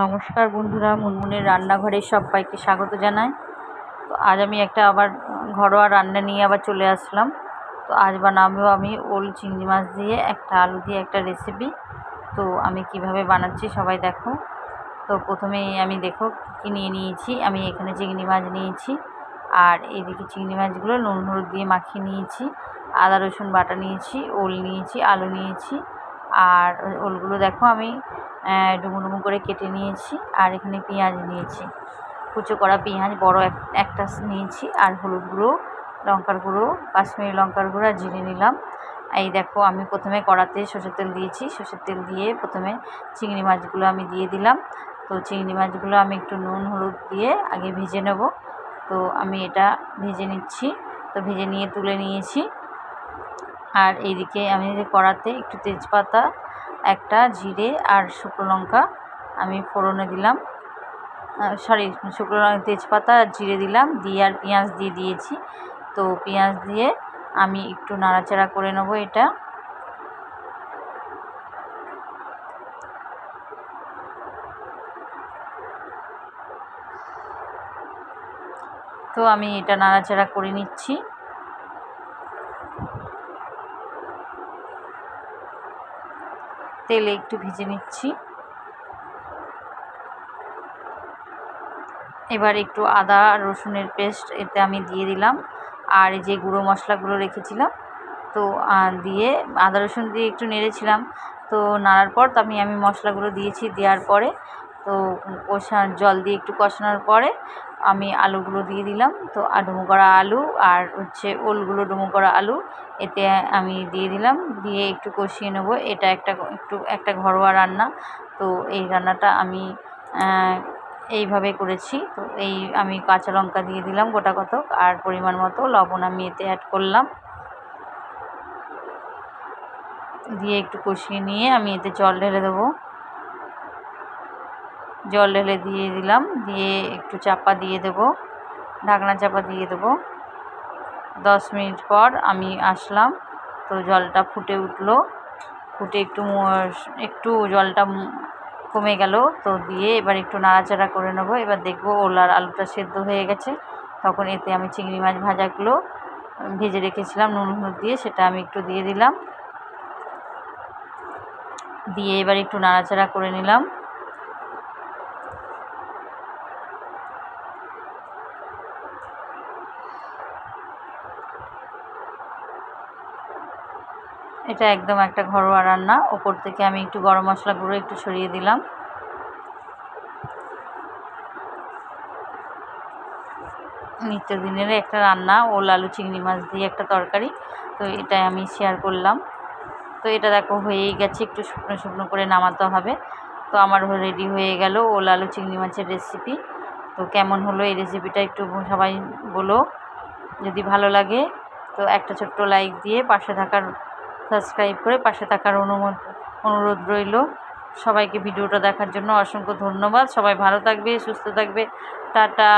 নমস্কার বন্ধুরা, মুনমুনের রান্নাঘরে সবাইকে স্বাগত জানাই। তো আজ আমি একটা আবার ঘরোয়া রান্না নিয়ে আবার চলে আসলাম। তো আজ বানাবো আমি ওল চিংড়ি মাছ দিয়ে, একটা আলু দিয়ে একটা রেসিপি তো আমি কীভাবে বানাচ্ছি সবাই দেখো। তো প্রথমেই আমি দেখো কী নিয়ে নিয়েছি। আমি এখানে চিংড়ি মাছ নিয়েছি আর এইদিকে চিংড়ি মাছগুলো নুন হলুদ দিয়ে মাখিয়ে নিয়েছি। আদা রসুন বাটা নিয়েছি, ওল নিয়েছি, আলু নিয়েছি। আর ওলগুলো দেখো আমি ডুমো ডুমু করে কেটে নিয়েছি আর এখানে পেঁয়াজ নিয়েছি। কুচো করা পেঁয়াজ, বড় একটা নিয়েছি আর হলুদ গুঁড়ো, লঙ্কার গুঁড়ো, কাশ্মীরি লঙ্কার গুঁড়ো আর জিরে নিলাম। এই দেখো, আমি প্রথমে কড়াতে সর্ষের তেল দিয়েছি। সর্ষের তেল দিয়ে প্রথমে চিংড়ি মাছগুলো আমি দিয়ে দিলাম। তো চিংড়ি মাছগুলো আমি একটু নুন, হলুদ দিয়ে আগে ভেজে নেব। তো আমি এটা ভেজে নিচ্ছি। তো ভেজে নিয়ে তুলে নিয়েছি। আর এইদিকে আমি যে কড়াতে একটু তেজপাতা একটা জিরে আর শুকনো লঙ্কা আমি ফোড়নে দিলাম। সরি শুকনো তেজপাতা আর জিরে দিলাম, দিয়ে আর পেঁয়াজ দিয়ে দিয়েছি। তো পেঁয়াজ দিয়ে আমি একটু নাড়াচাড়া করে নেব এটা। তো আমি এটা নাড়াচাড়া করে নিচ্ছি। তেলে একটু ভেজে নিচ্ছি। এবার একটু আদা রসুনের পেস্ট এতে আমি দিয়ে দিলাম। আর যে গুঁড়ো মশলাগুলো রেখেছিলাম, তো দিয়ে আদা রসুন দিয়ে একটু নেড়েছিলাম তো, নাড়ার পর তো আমি আমি মশলাগুলো দিয়েছি দেওয়ার পরে। তো, কষা, জল দিয়ে একটু কষানোর পরে আমি আলুগুলো দিয়ে দিলাম। তো ডুমো করা আলু আর হচ্ছে ওলগুলো ডুমো করা আলু, এতে আমি দিয়ে দিলাম। দিয়ে একটু কষিয়ে নেব। এটা একটা একটু একটা ঘরোয়া রান্না। তো এই রান্নাটা আমি এইভাবে করেছি। তো এই আমি কাঁচা লঙ্কা দিয়ে দিলাম গোটা কতক, আর পরিমাণ মতো লবণ আমি এতে অ্যাড করলাম। দিয়ে একটু কষিয়ে নিয়ে আমি এতে জল ঢেলে দেবো। জল ঢেলে দিয়ে দিলাম, দিয়ে একটু চাপা দিয়ে দেব, ঢাকনা চাপা দিয়ে দেবো। দশ মিনিট পর আমি আসলাম, তো জলটা ফুটে উঠল, ফুটে একটু একটু জলটা কমে গেল, তো দিয়ে এবার একটু নাড়াচাড়া করে নেব। এবার দেখব ওলার আলুটা সেদ্ধ হয়ে গেছে, তখন এতে আমি চিংড়ি মাছ ভাজাগুলো ভেজে রেখেছিলাম, নুন হলুদ দিয়ে সেটা আমি একটু দিয়ে দিলাম। দিয়ে এবার একটু নাড়াচাড়া করে নিলাম। এটা একদম একটা ঘরোয়া রান্না। ওপর থেকে আমি একটু গরম মশলা গুঁড়ো একটু ছড়িয়ে দিলাম। নিত্য নিত্যদিনের একটা রান্না, ওল, আলু, চিংড়ি মাছ দিয়ে একটা তরকারি। তো এটাই আমি শেয়ার করলাম। তো এটা দেখো হয়েই গেছে, একটু শুকনো শুকনো করে নামাতে হবে। তো আমার রেডি হয়ে গেল ওল, আলু, চিংড়ি মাছের রেসিপি তো কেমন হলো এই রেসিপিটা একটু সবাই বলো। যদি ভালো লাগে তো একটা ছোট্ট লাইক দিয়ে পাশে থাকার সাবস্ক্রাইব করে পাশে থাকার অনুমোদ, অনুরোধ রইল। সবাইকে ভিডিওটা দেখার জন্য অসংখ্য ধন্যবাদ। সবাই ভালো থাকবে, সুস্থ থাকবে। টাটা